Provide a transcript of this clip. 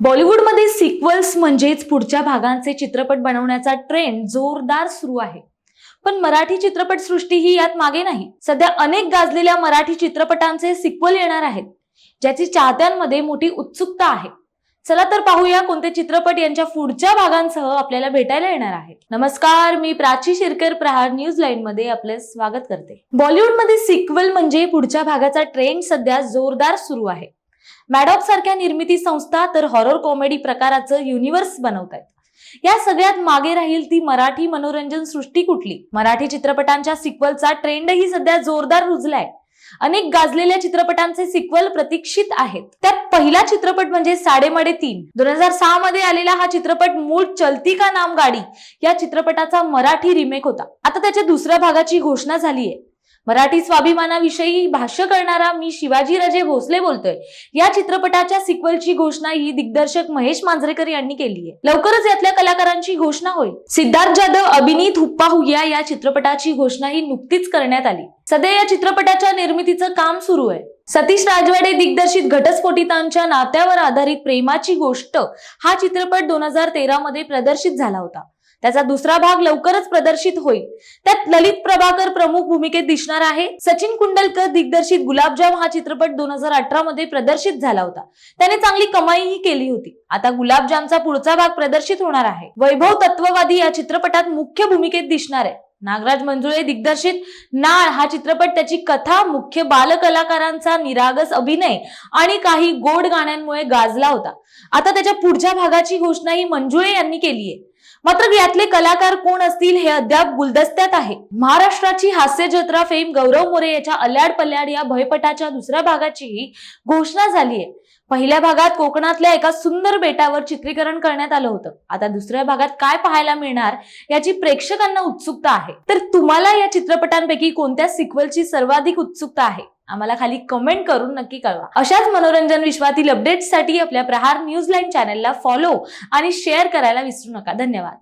बॉलिवूडमध्ये सिक्वल्स म्हणजेच पुढच्या भागांचे चित्रपट बनवण्याचा ट्रेंड जोरदार सुरू आहे. पण मराठी चित्रपट सृष्टी ही यात मागे नाही. सध्या अनेक गाजलेल्या मराठी चित्रपटांचे सिक्वल येणार आहेत ज्याची चाहत्यांमध्ये मोठी उत्सुकता आहे. चला तर पाहूया कोणते चित्रपट यांच्या पुढच्या भागांसह आपल्याला भेटायला येणार आहेत. नमस्कार मी प्राची शिरकर प्रहार न्यूज लाईन मध्ये आपले स्वागत करते. बॉलिवूडमध्ये सिक्वल म्हणजे पुढच्या भागाचा ट्रेंड सध्या जोरदार सुरू आहे. मॅडॉक सारख्या निर्मिती संस्था तर हॉरर कॉमेडी प्रकाराचं युनिव्हर्स बनवत आहेत. या सगळ्यात मागे राहील ती मराठी मनोरंजन सृष्टी कुठली? मराठी चित्रपटांच्या सिक्वलचा ट्रेंडही सध्या जोरदार रुजलाय. अनेक गाजलेल्या चित्रपटांचे सिक्वल प्रतीक्षित आहेत. त्यात पहिला चित्रपट म्हणजे साडेमडे तीन. दोन हजार सहा मध्ये आलेला हा चित्रपट मूळ चलती का नाम गाडी या चित्रपटाचा मराठी रिमेक होता. आता त्याच्या दुसऱ्या भागाची घोषणा झाली आहे मराठी स्वाभिमानाविषयी भाष्य करणारा मी शिवाजी राजे भोसले बोलतोय. या चित्रपटाच्या सिक्वलची घोषणा ही दिग्दर्शक महेश मांजरेकर यांनी केली आहे. लवकरच यातल्या कलाकारांची घोषणा होईल. सिद्धार्थ जाधव अभिनीत हुप्पा हुया या चित्रपटाची घोषणा ही नुकतीच करण्यात आली. सध्या या चित्रपटाच्या निर्मितीचं काम सुरू आहे. सतीश राजवाडे दिग्दर्शित घटस्फोटितांच्या नात्यावर आधारित प्रेमाची गोष्ट हा चित्रपट दोन हजार तेरा मध्ये प्रदर्शित झाला होता. त्याचा दुसरा भाग लवकरच प्रदर्शित होईल. त्यात ललित प्रभाकर प्रमुख भूमिकेत दिसणार आहे. सचिन कुंडलकर दिग्दर्शित गुलाबजाम हा चित्रपट दोन हजार अठरा मध्ये प्रदर्शित झाला होता. त्याने चांगली कमाईही केली होती. आता गुलाबजामचा पुढचा भाग प्रदर्शित होणार आहे. वैभव तत्ववादी या चित्रपटात मुख्य भूमिकेत दिसणार आहे. नागराज मंजुळे दिग्दर्शित नाळ हा चित्रपट त्याची कथा मुख्य बालकलाकारांचा निरागस अभिनय आणि काही गोड गाण्यांमुळे गाजला होता. आता त्याच्या पुढच्या भागाची घोषणा ही मंजुळे यांनी केली आहे मात्र यातले कलाकार कोण असतील हे अद्याप गुलदस्त्यात आहे. महाराष्ट्राची हास्य जत्रा फेम गौरव मोरे याच्या अल्याड पल्याड या भयपटाच्या दुसऱ्या भागाचीही घोषणा झाली आहे पहिल्या भागात कोकणातल्या एका सुंदर बेटावर चित्रीकरण करण्यात आलं होतं. आता दुसऱ्या भागात काय पाहायला मिळणार याची प्रेक्षकांना उत्सुकता आहे. तर तुम्हाला या चित्रपटांपैकी कोणत्या सिक्वलची सर्वाधिक उत्सुकता आहे? आम्हाला खाली कमेंट करून नक्की कळवा. अशाच मनोरंजन विश्वातील अपडेट्ससाठी आपल्या प्रहार न्यूज लाईन चॅनलला फॉलो आणि शेअर करायला विसरू नका. धन्यवाद.